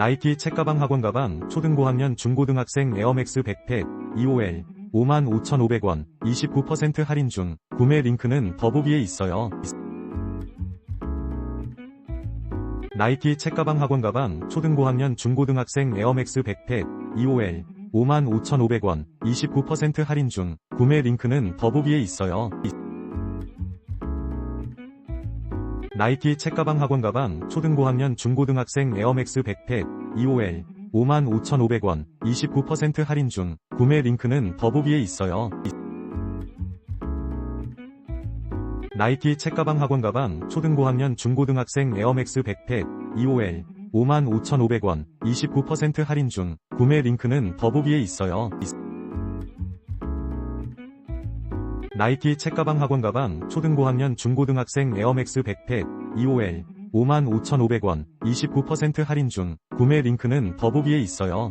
나이키 책가방 학원 가방 초등고 학년 중고등학생 에어맥스 백팩 2OL 55,500원 29% 할인 중 구매 링크는 더보기에 있어요. 나이키 책가방 학원 가방 초등고 학년 중고등학생 에어맥스 백팩 2OL 55,500원 29% 할인 중 구매 링크는 더보기에 있어요. 나이키 책가방 학원 가방 초등고 학년 중고등학생 에어맥스 백팩 2OL 55,500원 29% 할인 중 구매 링크는 더보기에 있어요. 나이키 책가방 학원 가방 초등고 학년 중고등학생 에어맥스 백팩 2OL 55,500원 29% 할인 중 구매 링크는 더보기에 있어요. 나이키 책가방 학원 가방 초등고 학년 중고등학생 에어맥스 백팩 2OL 55,500원 29% 할인 중 구매 링크는 더보기에 있어요.